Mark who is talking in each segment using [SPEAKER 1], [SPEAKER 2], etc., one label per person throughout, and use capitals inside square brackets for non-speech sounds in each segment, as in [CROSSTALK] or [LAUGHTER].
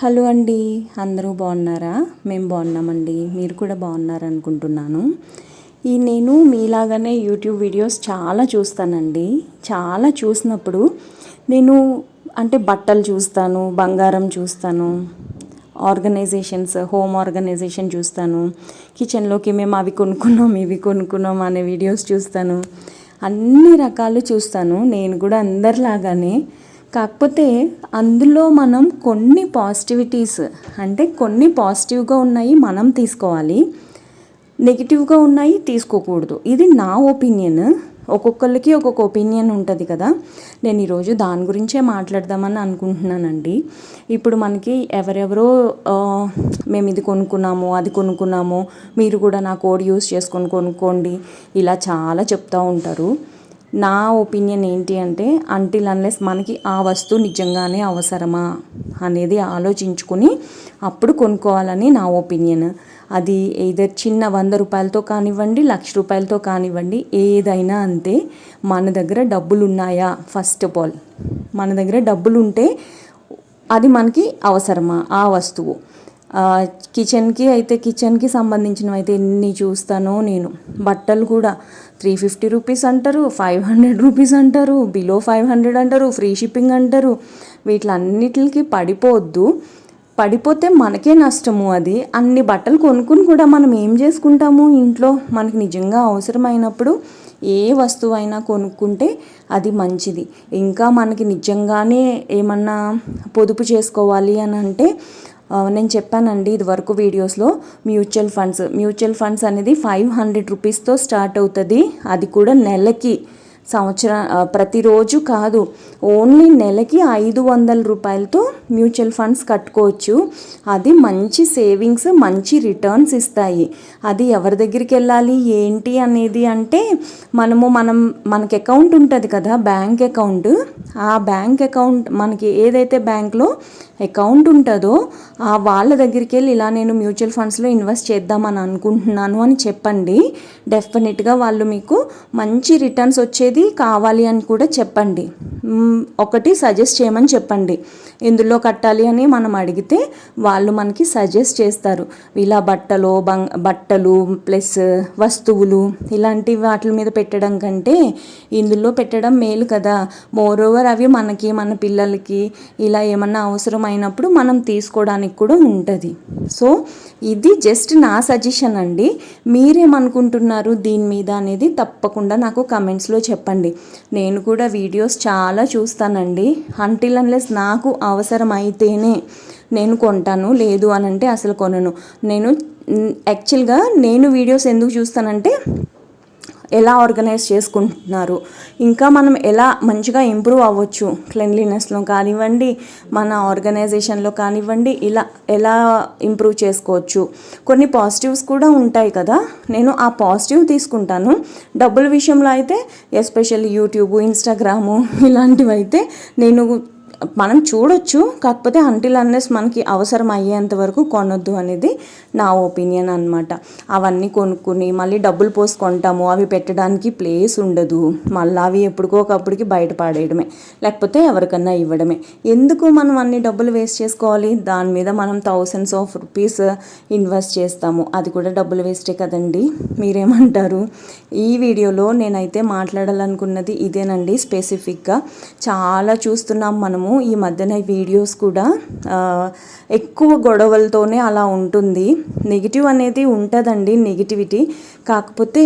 [SPEAKER 1] Hello అండి అందరూ బాగున్నారా? మేము బాగున్నామండి మీరు కూడా బాగున్నారనుకుంటున్నాను. ఈ నేను మీలాగానే యూట్యూబ్ వీడియోస్ చాలా చూస్తానండి. చాలా చూసినప్పుడు నేను అంటే బట్టలు చూస్తాను బంగారం చూస్తాను ఆర్గనైజేషన్స్ హోమ్ ఆర్గనైజేషన్ చూస్తాను కిచెన్లోకి మేము అవి కొనుక్కున్నాం ఇవి కొనుక్కున్నాం అనే వీడియోస్ చూస్తాను. అన్ని రకాలు చూస్తాను. నేను కూడా అందరిలాగానే కాకపోతే అందులో మనం కొన్ని పాజిటివిటీస్ అంటే కొన్ని పాజిటివ్గా ఉన్నాయి మనం తీసుకోవాలి నెగిటివ్గా ఉన్నాయి తీసుకోకూడదు. ఇది నా ఒపీనియన్. ఒక్కొక్కరికి ఒక్కొక్క ఒపీనియన్ ఉంటుంది కదా. నేను ఈరోజు దాని గురించే మాట్లాడదామని అనుకుంటున్నానండి. ఇప్పుడు మనకి ఎవరెవరో మేము ఇది కొనుక్కున్నాము అది కొనుక్కున్నాము మీరు కూడా నా కోడ్ యూస్ చేసుకొని కొనుక్కోండి ఇలా చాలా చెప్తూ ఉంటారు. నా ఒపీనియన్ ఏంటి అంటే అంటిల్ అన్లెస్ మనకి ఆ వస్తువు నిజంగానే అవసరమా అనేది ఆలోచించుకుని అప్పుడు కొనుక్కోవాలని నా ఒపీనియన్. అది ఏదో చిన్న వంద రూపాయలతో కానివ్వండి లక్ష రూపాయలతో కానివ్వండి ఏదైనా అంతే. మన దగ్గర డబ్బులు ఉన్నాయా ఫస్ట్ ఆఫ్ ఆల్ మన దగ్గర డబ్బులు ఉంటే అది మనకి అవసరమా? ఆ వస్తువు. కిచెన్కి అయితే కిచెన్కి సంబంధించినవి అయితే ఎన్ని చూస్తానో నేను. బట్టలు కూడా త్రీ ఫిఫ్టీ రూపీస్ అంటారు ఫైవ్ హండ్రెడ్ రూపీస్ అంటారు బిలో ఫైవ్ హండ్రెడ్ అంటారు ఫ్రీ షిప్పింగ్ అంటారు. వీటిలన్నిటికి పడిపోవద్దు పడిపోతే మనకే నష్టము అది. అన్ని బట్టలు కొనుక్కుని కూడా మనం ఏం చేసుకుంటాము ఇంట్లో? మనకి నిజంగా అవసరమైనప్పుడు ఏ వస్తువు అయినా కొనుక్కుంటే అది మంచిది. ఇంకా మనకి నిజంగానే ఏమన్నా పొదుపు చేసుకోవాలి అని అంటే నేను చెప్పానండి ఇది వరకు వీడియోస్లో మ్యూచువల్ ఫండ్స్. మ్యూచువల్ ఫండ్స్ అనేది ఫైవ్ హండ్రెడ్ రూపీస్తో స్టార్ట్ అవుతుంది. అది కూడా నెలకి. సంవత్సరం ప్రతిరోజు కాదు ఓన్లీ నెలకి ఐదు వందల రూపాయలతో మ్యూచువల్ ఫండ్స్ కట్టుకోవచ్చు. అది మంచి సేవింగ్స్ మంచి రిటర్న్స్ ఇస్తాయి. అది ఎవరి దగ్గరికి వెళ్ళాలి ఏంటి అనేది అంటే మనము మనం మనకి అకౌంట్ ఉంటుంది కదా బ్యాంక్ అకౌంట్. ఆ బ్యాంక్ అకౌంట్ మనకి ఏదైతే బ్యాంక్లో అకౌంట్ ఉంటుందో ఆ వాళ్ళ దగ్గరికి వెళ్ళి ఇలా నేను మ్యూచువల్ ఫండ్స్లో ఇన్వెస్ట్ చేద్దామని అనుకుంటున్నాను అని చెప్పండి. డెఫినెట్గా వాళ్ళు మీకు మంచి రిటర్న్స్ వచ్చేది కావాలి అని కూడా చెప్పండి. ఒకటి సజెస్ట్ చేయమని చెప్పండి. ఇందులో కట్టాలి అని మనం అడిగితే వాళ్ళు మనకి సజెస్ట్ చేస్తారు. ఇలా బట్టలు బంగ్ బట్టలు ప్లస్ వస్తువులు ఇలాంటి వాటి మీద పెట్టడం కంటే ఇందులో పెట్టడం మేలు కదా. మోర్ ఓవర్ అవి మనకి మన పిల్లలకి ఇలా ఏమన్నా అవసరమైనప్పుడు మనం తీసుకోవడానికి కూడా ఉంటుంది. సో ఇది జస్ట్ నా సజెషన్ అండి. మీరేమనుకుంటున్నారు దీని మీద అనేది తప్పకుండా నాకు కమెంట్స్లో చెప్పండి. చెప్పండి. నేను కూడా వీడియోస్ చాలా చూస్తానండి. అంటిల్ అన్లెస్ నాకు అవసరం అయితేనే నేను కొంటాను లేదు అని అంటే అసలు కొనను. నేను యాక్చువల్గా నేను వీడియోస్ ఎందుకు చూస్తానంటే ఎలా ఆర్గనైజ్ చేసుకుంటున్నారు? ఇంకా మనం ఎలా మంచిగా ఇంప్రూవ్ అవ్వచ్చు క్లెన్లీనెస్లో కానివ్వండి మన ఆర్గనైజేషన్లో కానివ్వండి ఇలా ఎలా ఇంప్రూవ్ చేసుకోవచ్చు? కొన్ని పాజిటివ్స్ కూడా ఉంటాయి కదా? నేను ఆ పాజిటివ్ తీసుకుంటాను. డబ్బుల విషయంలో అయితే ఎస్పెషల్లీ యూట్యూబ్ ఇన్స్టాగ్రాము [LAUGHS] ఇలాంటివి అయితే నేను మనం చూడొచ్చు కాకపోతే అంటిల్ అన్నెస్ మనకి అవసరం అయ్యేంత వరకు కొనొద్దు అనేది నా ఒపీనియన్ అనమాట అవన్నీ కొనుక్కుని మళ్ళీ డబ్బులు పోసి కొంటాము అవి పెట్టడానికి ప్లేస్ ఉండదు. మళ్ళీ అవి ఎప్పటికోకప్పటికి బయట పాడేయడమే లేకపోతే ఎవరికన్నా ఇవ్వడమే. ఎందుకు మనం అన్ని డబ్బులు వేస్ట్ చేసుకోవాలి? దాని మీద మనం థౌసండ్స్ ఆఫ్ రూపీస్ ఇన్వెస్ట్ చేస్తాము. అది కూడా డబ్బులు వేస్టే కదండి? మీరేమంటారు? ఈ వీడియోలో నేనైతే మాట్లాడాలనుకున్నది ఇదేనండి స్పెసిఫిక్గా చాలా చూస్తున్నాం మనము చూసాము ఈ మధ్యన వీడియోస్ కూడా ఎక్కువ గొడవలతోనే అలా ఉంటుంది. నెగిటివ్ అనేది ఉంటుందండి నెగిటివిటీ కాకపోతే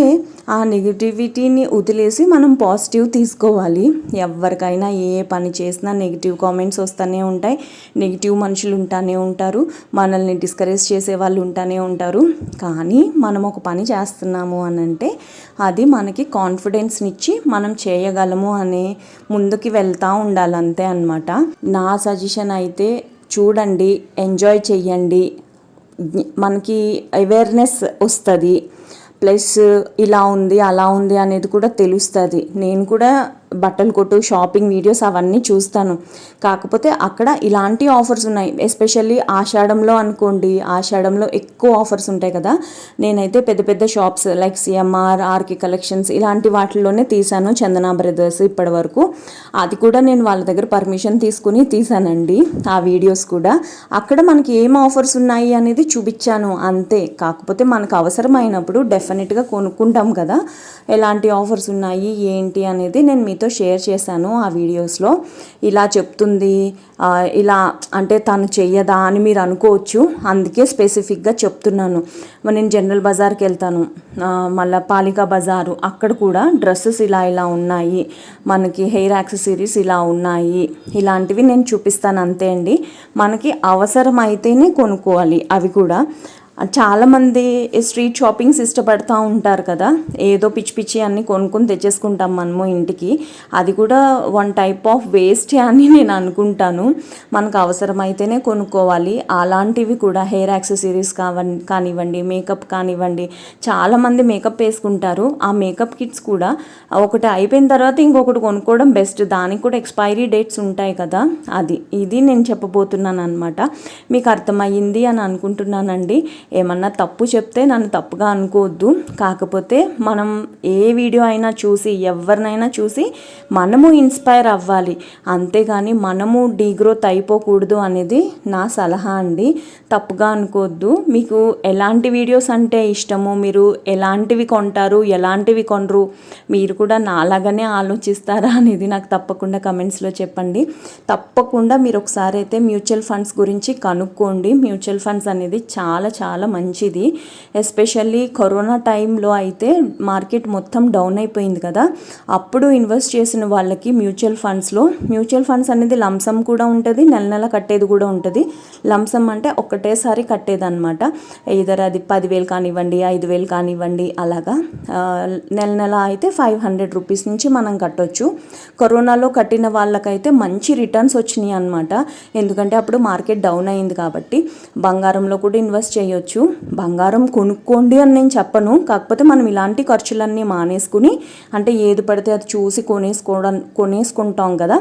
[SPEAKER 1] ఆ నెగిటివిటీని వదిలేసి మనం పాజిటివ్ తీసుకోవాలి. ఎవరికైనా ఏ పని చేసినా నెగిటివ్ కామెంట్స్ వస్తూనే ఉంటాయి. నెగిటివ్ మనుషులు ఉంటానే ఉంటారు. మనల్ని డిస్కరేజ్ చేసే వాళ్ళు ఉంటానే ఉంటారు. కానీ మనం ఒక పని చేస్తున్నాము అని అంటే అది మనకి కాన్ఫిడెన్స్నిచ్చి మనం చేయగలము అనే ముందుకి వెళ్తూ ఉండాలి అంతే అనమాట నా సజెషన్ అయితే చూడండి ఎంజాయ్ చెయ్యండి. మనకి అవేర్నెస్ వస్తుంది. ప్లస్ ఇలా ఉంది అలా ఉంది అనేది కూడా తెలుస్తుంది. నేను కూడా బట్టలు కొట్టు షాపింగ్ వీడియోస్ అవన్నీ చూస్తాను. కాకపోతే అక్కడ ఇలాంటి ఆఫర్స్ ఉన్నాయి. ఎస్పెషల్లీ ఆషాఢంలో అనుకోండి ఆషాఢంలో ఎక్కువ ఆఫర్స్ ఉంటాయి కదా. నేనైతే పెద్ద పెద్ద shops like CMR RK collections ఇలాంటి వాటిల్లోనే తీసాను చందనా బ్రదర్స్ ఇప్పటి వరకు. అది కూడా నేను వాళ్ళ దగ్గర పర్మిషన్ తీసుకుని తీసానండి ఆ వీడియోస్ కూడా. అక్కడ మనకి ఏం ఆఫర్స్ ఉన్నాయి అనేది చూపించాను అంతే. కాకపోతే మనకు అవసరమైనప్పుడు డెఫినెట్గా కొనుక్కుంటాం కదా. ఎలాంటి ఆఫర్స్ ఉన్నాయి ఏంటి అనేది నేను మీతో షేర్ చేశాను ఆ వీడియోస్లో. ఇలా చెప్తుంది ఇలా అంటే తను చెయ్యదా అని మీరు అనుకోవచ్చు. అందుకే స్పెసిఫిక్గా చెప్తున్నాను. నేను జనరల్ బజార్కి వెళ్తాను. మళ్ళీ పాలికా బజారు. అక్కడ కూడా డ్రెస్సెస్ ఇలా ఇలా ఉన్నాయి. మనకి హెయిర్ యాక్సెసరీస్ ఇలా ఉన్నాయి. ఇలాంటివి నేను చూపిస్తాను అంతే అండి. మనకి అవసరమైతేనే కొనుక్కోవాలి. అవి కూడా చాలామంది స్ట్రీట్ షాపింగ్స్ ఇష్టపడుతూ ఉంటారు కదా. ఏదో పిచ్చి పిచ్చి అన్నీ కొనుక్కొని తెచ్చేసుకుంటాం మనము ఇంటికి. అది కూడా వన్ టైప్ ఆఫ్ వేస్ట్ అని నేను అనుకుంటాను. మనకు అవసరమైతేనే కొనుక్కోవాలి. అలాంటివి కూడా హెయిర్ యాక్సెసరీస్ కావన్ కానివ్వండి మేకప్ కానివ్వండి చాలామంది మేకప్ వేసుకుంటారు. ఆ మేకప్ కిట్స్ కూడా ఒకటి అయిపోయిన తర్వాత ఇంకొకటి కొనుక్కోవడం బెస్ట్. దానికి కూడా ఎక్స్పైరీ డేట్స్ ఉంటాయి కదా. అది ఇది నేను చెప్పబోతున్నాను అనమాట మీకు అర్థమయ్యింది అని అనుకుంటున్నానండి. ఏమన్నా తప్పు చెప్తే నన్ను తప్పుగా అనుకోవద్దు. కాకపోతే మనం ఏ వీడియో అయినా చూసి ఎవరినైనా చూసి మనము ఇన్స్పైర్ అవ్వాలి. అంతేగాని మనము డీగ్రోత్ అయిపోకూడదు అనేది నా సలహా అండి. తప్పుగా అనుకోవద్దు. మీకు ఎలాంటి వీడియోస్ అంటే ఇష్టము మీరు ఎలాంటివి కొంటారు ఎలాంటివి కొనరు మీరు కూడా నాలాగానే ఆలోచిస్తారా [LAUGHS] అనేది నాకు తప్పకుండా కమెంట్స్లో చెప్పండి. తప్పకుండా మీరు ఒకసారి అయితే మ్యూచువల్ ఫండ్స్ గురించి కనుక్కోండి. మ్యూచువల్ ఫండ్స్ అనేది చాలా చాలా మంచిది. ఎస్పెషల్లీ కరోనా టైంలో అయితే మార్కెట్ మొత్తం డౌన్ అయిపోయింది కదా. అప్పుడు ఇన్వెస్ట్ చేసిన వాళ్ళకి మ్యూచువల్ ఫండ్స్లో మ్యూచువల్ ఫండ్స్ అనేది లంసమ్ కూడా ఉంటుంది నెల నెల కట్టేది కూడా ఉంటుంది. లంసమ్ అంటే ఒకటేసారి కట్టేదన్నమాట. ఇదర్ అది పదివేలు కానివ్వండి ఐదు వేలు కానివ్వండి అలాగా. నెల నెల అయితే ఫైవ్ హండ్రెడ్ రూపీస్ నుంచి మనం కట్టొచ్చు. కరోనాలో కట్టిన వాళ్ళకైతే మంచి రిటర్న్స్ వచ్చినాయి అనమాట ఎందుకంటే అప్పుడు మార్కెట్ డౌన్ అయింది కాబట్టి. బంగారంలో కూడా ఇన్వెస్ట్ చేయొచ్చు. బంగారం కొనుక్కోండి అని నేను చెప్పను. కాకపోతే మనం ఇలాంటి ఖర్చులన్నీ మానేసుకుని అంటే ఏది పడితే అది చూసి కొనేసుకోవడం కొనేసుకుంటాం కదా.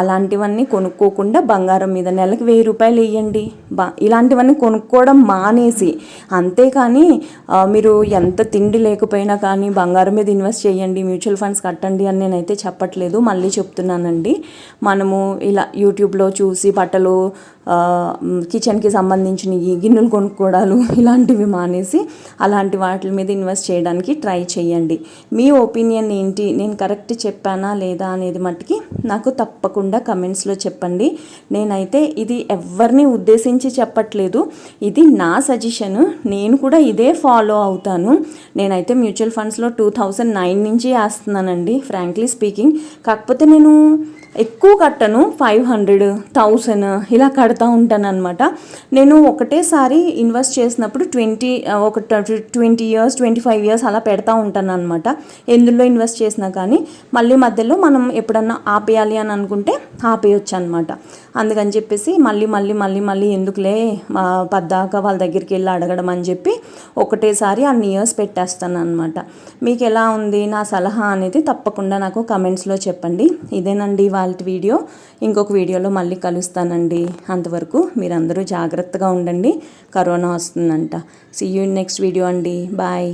[SPEAKER 1] అలాంటివన్నీ కొనుక్కోకుండా బంగారం మీద నెలకి వెయ్యి రూపాయలు వేయండి. బా ఇలాంటివన్నీ కొనుక్కోవడం మానేసి అంతేకాని మీరు ఎంత తిండి లేకపోయినా కానీ బంగారం మీద ఇన్వెస్ట్ చేయండి మ్యూచువల్ ఫండ్స్ కట్టండి అని నేనైతే చెప్పట్లేదు. మళ్ళీ చెప్తున్నానండి. మనము ఇలా యూట్యూబ్లో చూసి బట్టలు కిచెన్కి సంబంధించిన గిన్నెలు కొనుక్కోవడాలు [LAUGHS] ఇలాంటివి మానేసి అలాంటి వాటి మీద ఇన్వెస్ట్ చేయడానికి ట్రై చేయండి. మీ ఒపీనియన్ ఏంటి? నేను కరెక్ట్ చెప్పానా లేదా అనేది మట్టుకి నాకు తప్పకుండా కమెంట్స్లో చెప్పండి. నేనైతే ఇది ఎవరిని ఉద్దేశించి చెప్పట్లేదు. ఇది నా సజెషన్ నేను కూడా ఇదే ఫాలో అవుతాను. నేనైతే మ్యూచువల్ ఫండ్స్లో టూ థౌజండ్ నైన్ నుంచి వేస్తున్నానండి ఫ్రాంక్లీ స్పీకింగ్ కాకపోతే నేను ఎక్కువ కట్టను ఫైవ్ హండ్రెడ్ థౌసండ్ ఇలా కడతా ఉంటాను అనమాట నేను ఒకటేసారి ఇన్వెస్ట్ చేసినప్పుడు ట్వంటీ ఒక twenty years twenty five years అలా పెడతా ఉంటాను అనమాట ఎందులో ఇన్వెస్ట్ చేసినా కానీ మళ్ళీ మధ్యలో మనం ఎప్పుడన్నా ఆపేయాలి అని అనుకుంటే ఆపేయొచ్చు అనమాట అందుకని చెప్పేసి మళ్ళీ మళ్ళీ మళ్ళీ మళ్ళీ ఎందుకులే పద్దాక వాళ్ళ దగ్గరికి వెళ్ళి అడగడం అని చెప్పి ఒకటేసారి అన్ని ఇయర్స్ పెట్టేస్తాను అనమాట మీకు ఎలా ఉంది నా సలహా అనేది తప్పకుండా నాకు కమెంట్స్లో చెప్పండి. ఇదేనండి ఇవాళ వీడియో. ఇంకొక వీడియోలో మళ్ళీ కలుస్తానండి. అంతవరకు మీరందరూ జాగ్రత్తగా ఉండండి. కరోనా వస్తుందంట. సీ యూ నెక్స్ట్ వీడియో అండి. బాయ్